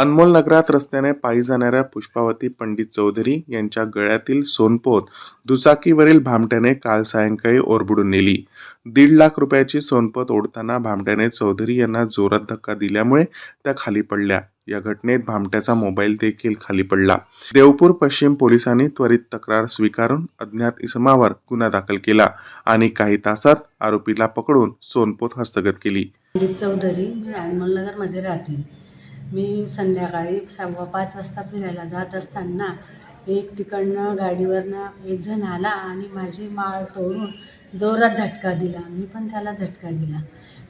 अनमोल नगरात रस्त्याने पायी जाणाऱ्या पुष्पावती पंडित चौधरी यांच्या गळ्यातील सोनपोत दुचाकीवरील भामट्याने काल सायंकाळी ओरबडून नेली. दीड लाख रुपयाची सोनपोत ओढताना भामट्याने चौधरी यांना जोरात धक्का दिल्यामुळे त्या खाली पडल्या. या घटनेत भामट्याचा मोबाईल देखील खाली पडला. देवपूर पश्चिम पोलिसांनी त्वरित तक्रार स्वीकारून अज्ञात इसमावर गुन्हा दाखल केला आणि काही तासात आरोपीला पकडून सोनपोत हस्तगत केली. पंडित चौधरी मी अनमोलनगरमध्ये राहते मी संध्याकाळी सव्वा पाच वाजता फिरायला जात असताना एक तिकडनं गाडीवरनं एक जण आला आणि माझी माळ तोडून जोरात झटका दिला. मी पण त्याला झटका दिला.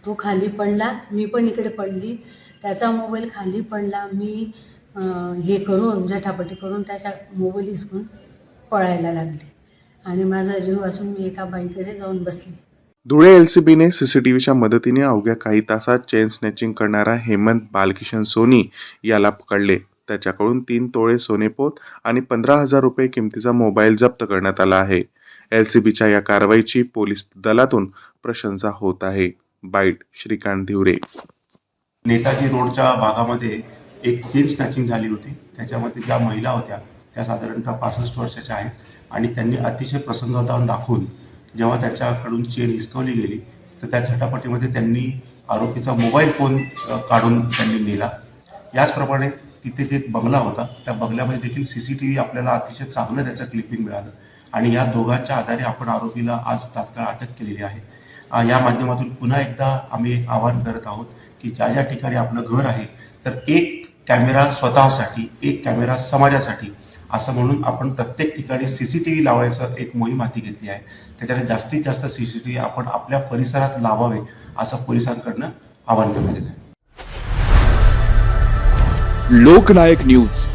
तो खाली पडला. मी पण इकडे पडली. त्याचा मोबाईल खाली पडला. मी हे करून झटापटी करून त्याचा मोबाईल हिसकून पळायला लागले. आणि माझा जीव असून मी एका बाईकडे जाऊन बसली. धुळे एलसीबीने सीसीटीव्हीच्या मदतीने अवघ्या काही तासात चेन स्नॅचिंग करणारा हेमंत बालकिशन सोनी याला पकडले. त्याच्याकडून तीन तोळे सोनेपोत आणि पंधरा हजार रुपये किमतीचा मोबाईल जप्त करण्यात आला आहे. एलसीबीच्या या कारवाईची पोलीस दलातून प्रशंसा होत आहे. बाईट श्रीकांत धिवरे. नेताजी रोडच्या भागामध्ये एक चेन स्नॅचिंग झाली होती. त्याच्यामध्ये ज्या महिला होत्या त्या साधारणतः पासष्ट वर्षाच्या आहेत आणि त्यांनी अतिशय प्रसंगावधान दाखवून जेव्हा त्याच्याकडून चेन हिसकवली गेली तर त्या झटापटीमध्ये त्यांनी आरोपीचा मोबाईल फोन काढून त्यांनी नेला. याचप्रमाणे तिथे जे एक बंगला होता. त्या बंगल्यामध्ये देखील सी सी टी व्ही आपल्याला अतिशय चांगलं त्याचं क्लिपिंग मिळालं. आणि या दोघांच्या आधारे आपण आरोपीला आज तात्काळ अटक केलेली आहे. या माध्यमातून पुन्हा एकदा आम्ही एक आवाहन करत आहोत की ज्या ज्या ठिकाणी आपलं घर आहे तर एक कॅमेरा स्वतःसाठी एक कॅमेरा समाजासाठी असं म्हणून आपण प्रत्येक ठिकाणी सी सी टी व्ही लावायचं एक मोहीम हाती घेतली आहे. त्याच्याने जास्तीत जास्त सी सी टी व्ही आपण आपल्या परिसरात लावावे असं पोलिसांकडनं आवाहन करण्यात येत आहे. लोकनायक न्यूज.